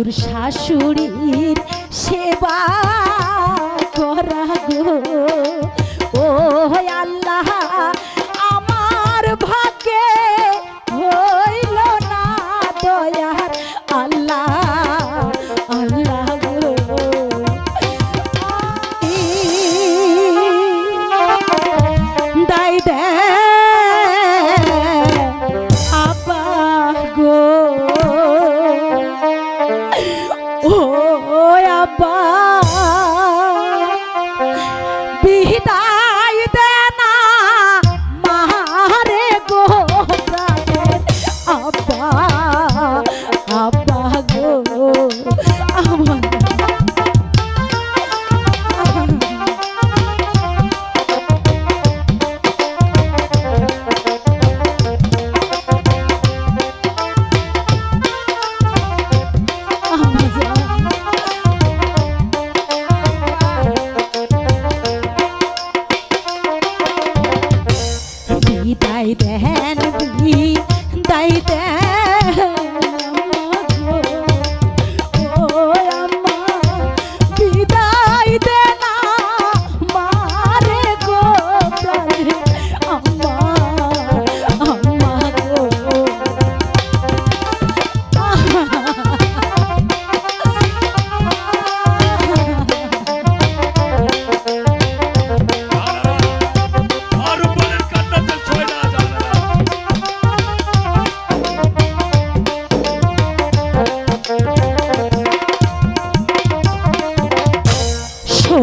তোর শাশুড়ির above baby.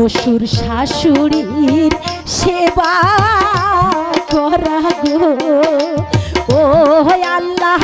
শ্বশুর শাশুড়ির সেবা করা গো। ও আল্লাহ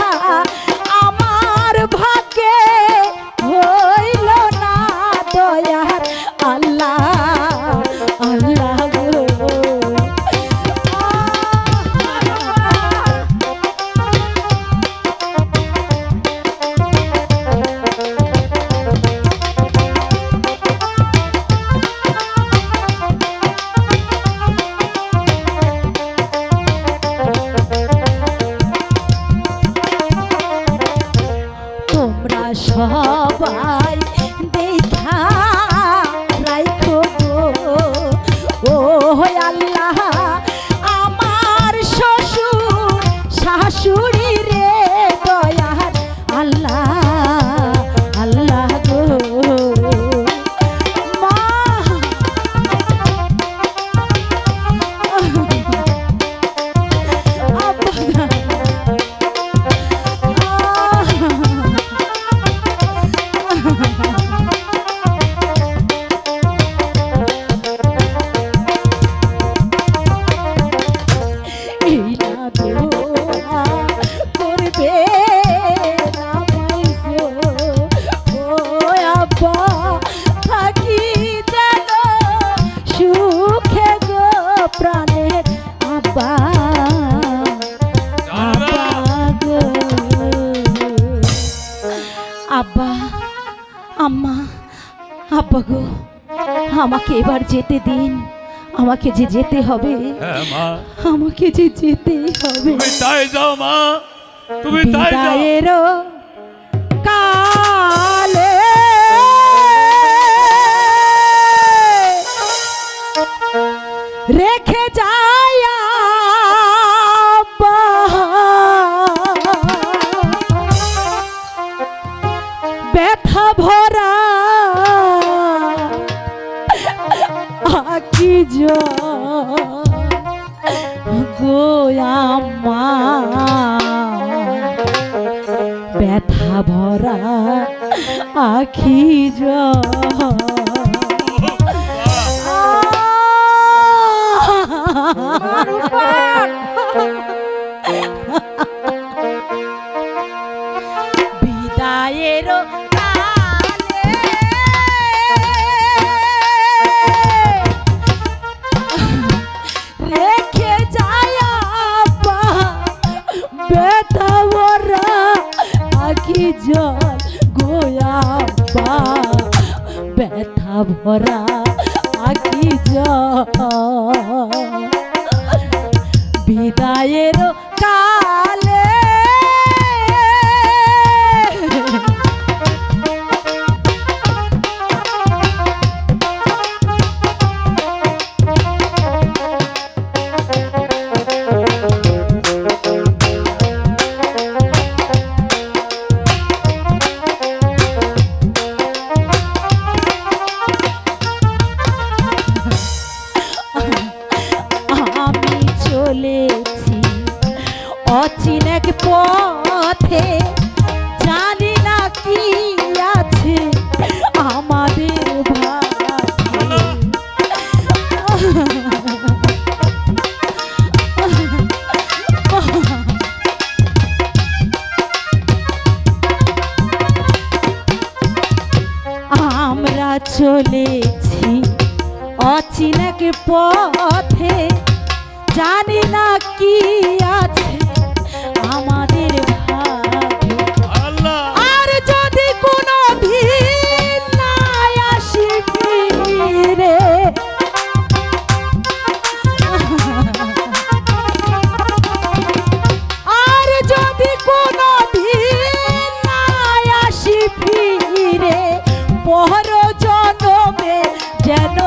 গো আমাকে এবার যেতে দিন। আমাকে যে যেতে হবে হ্যাঁ, আমাকে যে যেতে হবে। তাই যাও মা। তুমি তাই যাও। কালে। রেখে যা ব্যথা ভরা আখি জল। বিদায়ের বাবা ব্যথা ভরা আঁকি যা। বিদায়েরও চলেছি। অচিনাক পথে, জানি না কি আছে আমাদের আর যদি কোনো ফিরে। আর যদি কোনো জনমে যেন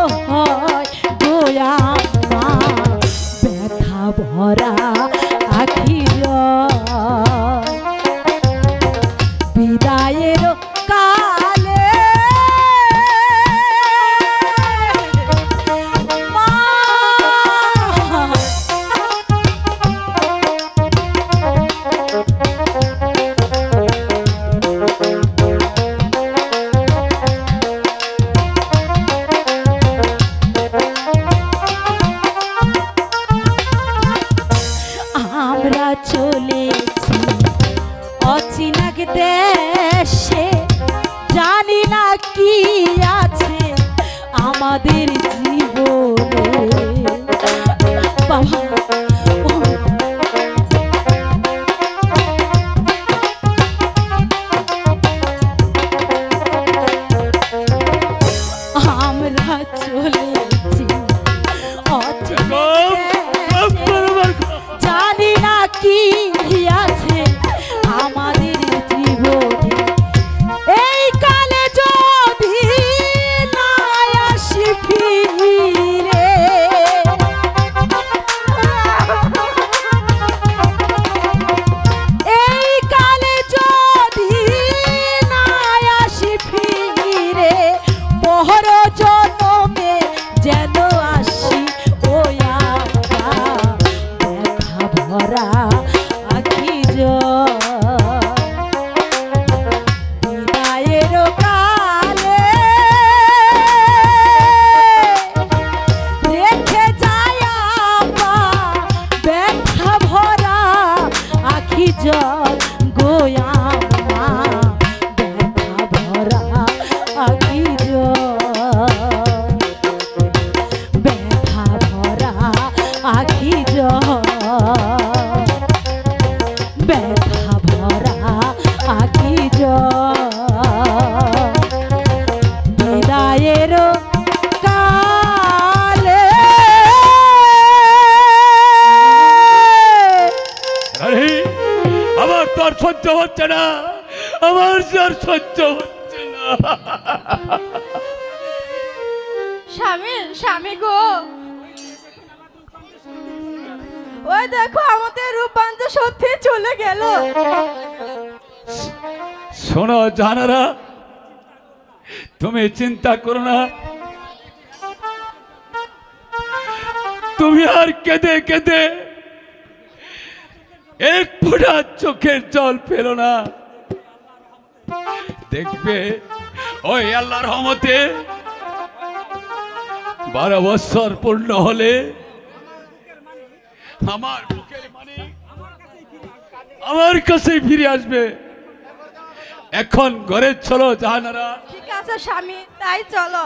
ব্যথা ভরা আখি বিদায়ের আমার তো আর হচ্ছে না আমার আর সহ্য হচ্ছে না স্বামী স্বামী গো ওই দেখো, আমাদের রূপান্ত সত্যি চলে গেল। শোনো, জানারা, তুমি চিন্তা করো না। তুমি আর কেঁদে কেঁদে এক ফোঁটা চোখের জল পেল না। দেখবে, ওই আল্লাহর রহমতে বারো বছর পূর্ণ হলে আমার মানে আমার কাছে ফিরে আসবে। এখন ঘরে চলো, জাহানারা। ঠিক আছে, স্বামী, তাই চলো।